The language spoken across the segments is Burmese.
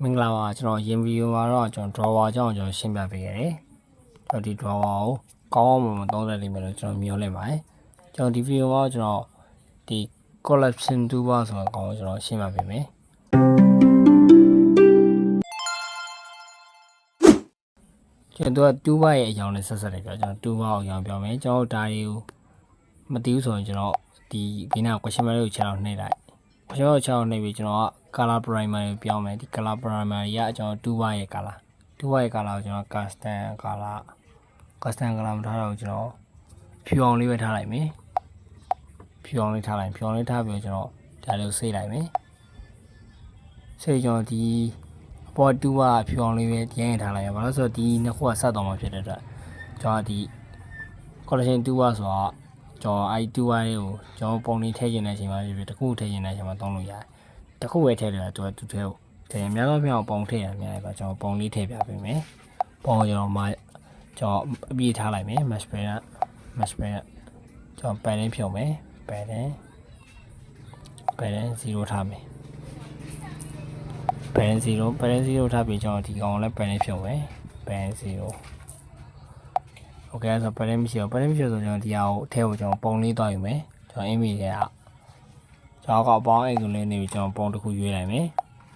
မင်္ဂလာပါကျွန်တော်ရင်ဗီဒီယိုမှာတော့ကျွန်တော် drawer အကြောင်းကျွန်တော်ရှင်းပြပေးရတယ်ကျွန်တော်ဒီ drawer ကိုကောင်းအောင်မသုံးတဲ့လိမ့်မယ်လို့ကျွန်တော်မျှော်လင့်ပါတယ်ကျွန်တော်ဒီဗီဒီယိုမှာကျွန်တော်ဒီ collection toolbar ဆိုတာကောင်းအောင်ကျွန်တော်ရှင်းပြပေးမယ်ကျွန်တော်တူဘာရဲ့အကြောင်းနဲ့ဆက်ဆက်တယ်ပြောကျွန်တော်တူဘာကိုအကြောင်းပြောမယ်ကျွန်တော်ဒါတွေကိုမသိဘူးဆိုရင်ကျွန်တော်ဒီဘေးနာ question mark ကိုချက်အောင်နှိပ်လိုက်ကျွန်တော်ချောင်းနေပြီကျွန်တော်က color primer ကိုပြောင်းမယ်ဒီ color primer ရအကျွန်တော်2 white ရဲ့ color 2 white ရဲ့ color ကိုကျွန်တော် custom color custom color မထားတော့ဘူးကျွန်တော်ဖြူအောင်လေးပဲထားလိုက်မယ်ဖြူအောင်လေးထားလိုက်ဖြူအောင်လေးထားပြီးတော့ကျွန်တော်ဒါလေးကိုစိတ်လိုက်မယ်စိတ်ကျွန်တော်ဒီအပေါ်2 white ဖြူအောင်လေးပဲရင်းထားလိုက်ရပါလို့ဆိုတော့ဒီနှစ်ခုကဆက်သွားမှာဖြစ်တဲ့အတွက်ကျွန်တော်ဒီ collection 2 white ဆိုတာကျွန်တော်အဲ့တူဝိုင်းကိုကျွန်တော်ပုံလေးထည့်ခြင်းတဲ့အချိန်မှာဖြစ်ဖြစ်တစ်ခုထည့်ခြင်းတဲ့အချိန်မှာသုံးလို့ရတယ်။ တစ်ခုပဲထည့်တယ်သူကသူ့ထဲကိုထည့်ရင်အများဆုံးပြောင်းပုံထည့်ရများတယ်ပါကျွန်တော်ပုံလေးထည့်ပြပေးမယ်။ပုံကိုကျွန်တော်မှကျွန်တော်အပြည့်ထားလိုက်မယ် mesh pen က mesh pen ကကျွန်တော် pen လေးဖြုတ်မယ် pen လေး pen လေး0ထားမယ် pen 0 pen 0ထားပြီးကျွန်တော်ဒီကောင်လည်း pen လေးဖြုတ်မယ် pen 0 โอเคဆိုတော့ပရမရှိတော့ပရမရှိဆိုကျွန်တော်ဒီဟာကိုအထဲကိုကျွန်တော်ပုံလေးတွားယူမယ်ကျွန်တော်အင်မီထဲ ကကျွန်တော်ကအပေါင်းအိတ်ကလေးနေပြီးကျွန်တော်ပုံတစ်ခုရွေးလိုက်မယ်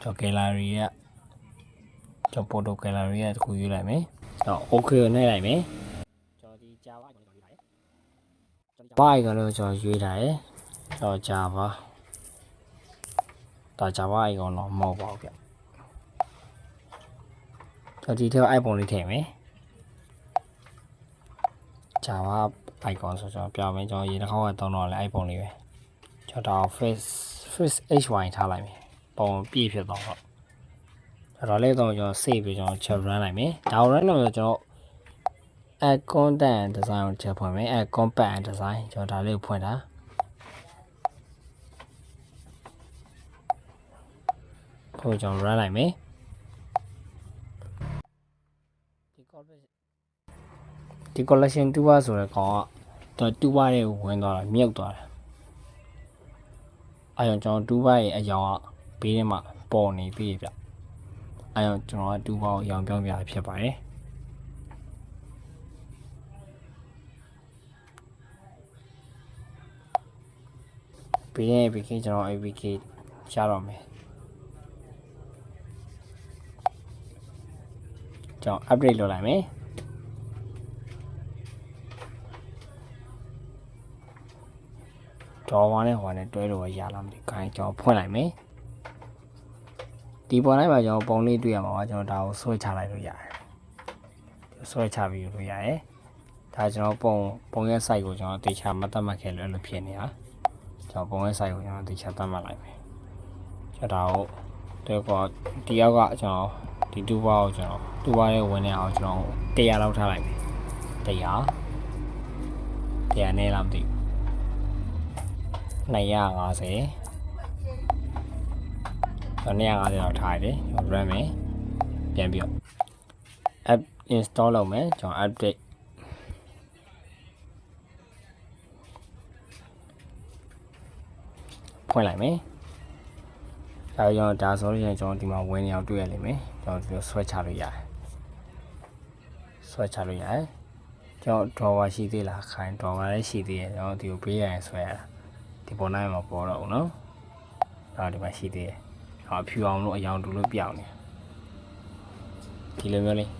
ကျွန်တော် gallery ကကျွန်တော် photo gallery ကတစ်ခုရွေးလိုက်မယ်ကျွန်တော် okay ကိုနှိပ်လိုက်မယ်ကျွန်တော်ဒီ java ကိုရွေးလိုက်ကျွန်တော် java အိတ်ကလေးကိုကျွန်တော်ရွေးထားတယ်ကျွန်တော် java ဒါ java အိတ်ကောင်တော့မဟုတ်ပါဘူးဗျကျွန်တော်ဒီထဲအိုက်ပုံလေးထည့်မယ် Java icon ဆိုကျွန်တော်ပြမယ်ကျွန်တော်ရေတစ်ခေါက်ကတောင်းတော့လဲ iPhone လေးပဲ ကျွန်တော် face face hy ထားလိုက်မယ်ပုံပြည့်ဖြစ်သွားတော့အဲ့တော့လေးတော့ကျွန်တော် save ပြီးကျွန်တော် chat run လိုက်မယ်ဒါ run လို့ကျွန်တော် add content and design ကိုချက်ဖွင့်မယ် add compact and design ကျွန်တော်ဒါလေးကိုဖွင့်တာကိုကျွန်တော် run လိုက်မယ်ဒီ code ဒီ collection 2ပါဆိုတဲ့ကောင်ကသူ2ပါရဲ့ဝင်သွားတာမြုပ်သွားတာ အဲကြောင့်ကျွန်တော်2ပါရဲ့အယောင်ကဘေးထဲမှာပေါ်နေပြီဗျအဲကြောင့်ကျွန်တော်က2ပါကိုအယောင်ပြောင်းပြဖြစ်ပါတယ်ဘေးရဲ့ APK ကျွန်တော် APK ရှားတော့မယ်ကျွန်တော် update လုပ်လိုက်မယ် ဒေါ်ဝါနဲ့ဟိုနဲ့တွဲလို့ရလာမသိခိုင်းကျွန်တော်ဖွင့်လိုက်မယ်ဒီပေါ်တိုင်းမှာကျွန်တော်ပုံလေးတွေ့ရမှာပါကျွန်တော်ဒါကိုဆွဲချလိုက်လို့ရတယ်ဆွဲချပြီးလို့ရတယ်ဒါကျွန်တော်ပုံပုံရဲ့ site ကိုကျွန်တော်တေချာမတ်တတ်မှတ်ခဲ့လို့အဲ့လိုဖြစ်နေတာကျွန်တော်ပုံရဲ့ site ကိုကျွန်တော်တေချာတတ်မှတ်လိုက်မယ်ကျွန်တော်ဒါကိုတော့ကဒီယောက်ကကျွန်တော်ဒီတူဘာကိုကျွန်တော်တူဘာရဲ့ဝင်နေအောင်ကျွန်တော်100လောက်ထားလိုက်မယ်100 100နဲ့လားမသိဘူး 250ကျွန်တော်250လောက်ထားရတယ်ကျွန်တော် run မယ်ပြန်ပြီးတော့ app install လုပ်မယ်ကျွန်တော် update ဖွင့်လိုက်မယ်အဲကျွန်တော်ဒါဆိုလို့ရှိရင်ကျွန်တော်ဒီမှာဝင်နေအောင်တွေ့ရလိမ့်မယ်ကျွန်တော်ဒီလိုဆွဲချလို့ရတယ်ဆွဲချလို့ရတယ်ကျွန်တော် drawer ရှိသေးလားခိုင်း drawer လည်းရှိသေးတယ်ကျွန်တော်ဒီကိုပေးရရင်ဆွဲရတာ ဒီပေါ်နိုင်မှာပေါ်တော့ဘူးနော်။ဒါဒီမှာရှိသေးတယ်။ဟောဖြူအောင်လို့အယောင်တူလို့ပြောင်းနေ။ဒီလိုမျိုးလေး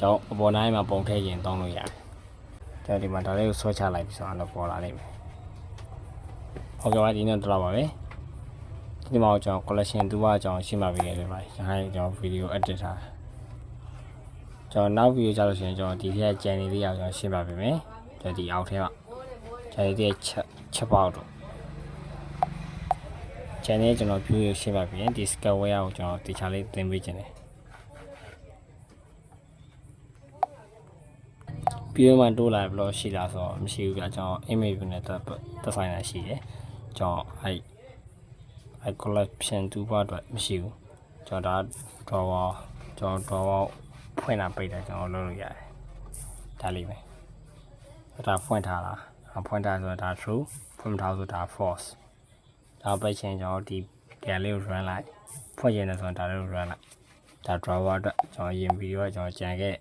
ကျွန်တော်အပေါ်နိုင်မှာပုံထည့်ရင်တောင်းလို့ရတယ်။ကျွန်တော်ဒီမှာဒါလေးကိုဆွဲချလိုက်ပြီးဆိုတော့ပေါ်လာလိမ့်မယ်။ဟုတ်ကဲ့ပါဒီနေ့တော့ပါပဲ။ဒီမှာကျွန်တော် collection သူကကျွန်တော်ရှင်းပြပေးခဲ့တယ်ပါ။ကျွန်တော်ကျွန်တော် video edit ထား။ကျွန်တော်နောက် video ကြလို့ရှိရင်ကျွန်တော်ဒီထက် channel လေးအောင်ကျွန်တော်ရှင်းပြပေးမယ်။ကျွန်တော်ဒီအောက်ထဲမှာ channel လေးချက်ချက်ပေါက်တော့ channel ကျွန်တော် view ရရှင်းပါပြင်ဒီ square ကိုကျွန်တော်တခြားလေးသင်ပေးခြင်းတယ်ပြီးမှတိုးလာဘလို့ရှိလားဆိုတော့မရှိဘူးပြကျွန်တော် image view နဲ့သက်သက်ဆိုင်တာရှိတယ်ကျွန်တော်အဲအဲ collection 2ပါအတွက်မရှိဘူးကျွန်တော်ဒါ drawer ကျွန်တော် drawer ဖွင့်တာပိတ်တာကျွန်တော်လုပ်လို့ရတယ်ဒါလေးပဲဒါဖွင့်ထားတာဖွင့်ထားဆိုတော့ဒါ true ဖွင့်မထားဆိုဒါ false ဒါပိတ်ချင်းကျွန်တော်ဒီ gear လေးကို run လိုက်ဖွင့်ရင်လည်းဆိုတော့ဒါလေးကို run လိုက်ဒါ driver အတွက်ကျွန်တော်ရင်ဗီဒီယိုကကျွန်တော်ကြံခဲ့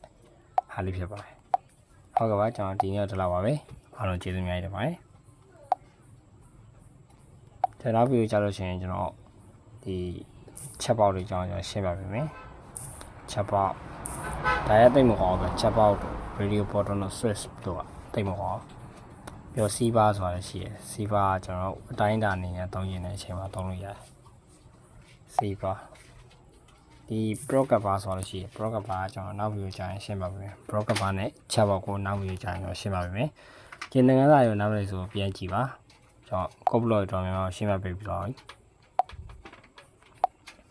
ဟာလေးဖြစ်ပါတယ်ဟုတ်ကဲ့ပါကျွန်တော်ဒီနေ့တော့ဒီလောက်ပါပဲအားလုံးကျေးဇူးအများကြီးတင်ပါတယ်ဒီနောက်ဗီဒီယိုကြလို့ရှိရင်ကျွန်တော်ဒီချက်ပေါက်တွေကျွန်တော်ကျွန်တော်ရှင်းပြပေးမယ်ချက်ပေါက်ဒါရတိတ်မကောင်းဘူးချက်ပေါက် radio button နဲ့ switch တို့ကတိတ်မကောင်းဘူး ပြီးတော့စီးပါဆိုတာလည်းရှိတယ်စီးပါကကျွန်တော်တို့အတိုင်းအတာအနေနဲ့သုံးရင်တဲ့အချိန်မှာသုံးလို့ရတယ်စီးပါဒီ broker bar ဆိုတာလည်းရှိတယ် broker bar ကကျွန်တော်နောက်ဗီဒီယိုကြာရင်ရှင်းပါမယ် broker bar နဲ့ချက်ပေါက်ကိုနောက်ဗီဒီယိုကြာရင်ကျွန်တော်ရှင်းပါမယ်ကျင်တဲ့ငန်းစာရောနောက်လိုက်ဆိုပြန်ကြည့်ပါကျွန်တော် copy လို့တော့များရှင်းပြပေးပြီးတော့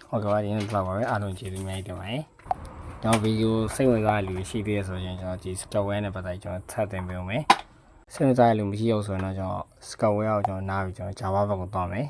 ဟုတ်ကဲ့ပါဒီနေ့တော့ပါပဲအားလုံးကျေးဇူးအများကြီးတင်ပါတယ်ကျွန်တော်ဗီဒီယိုစိတ်ဝင်စားတဲ့လူတွေရှိသေးရဆိုရင်ကျွန်တော်ဒီ software နဲ့ပတ်သက်ကျွန်တော်ထပ်တင်ပေးအောင်မယ် စဉ်းစားရလို့မရှိအောင်ဆိုရင်တော့ကျွန်တော် Skyway ကိုကျွန်တော်နားပြီးကျွန်တော် Java ဘက်ကိုသွားမယ်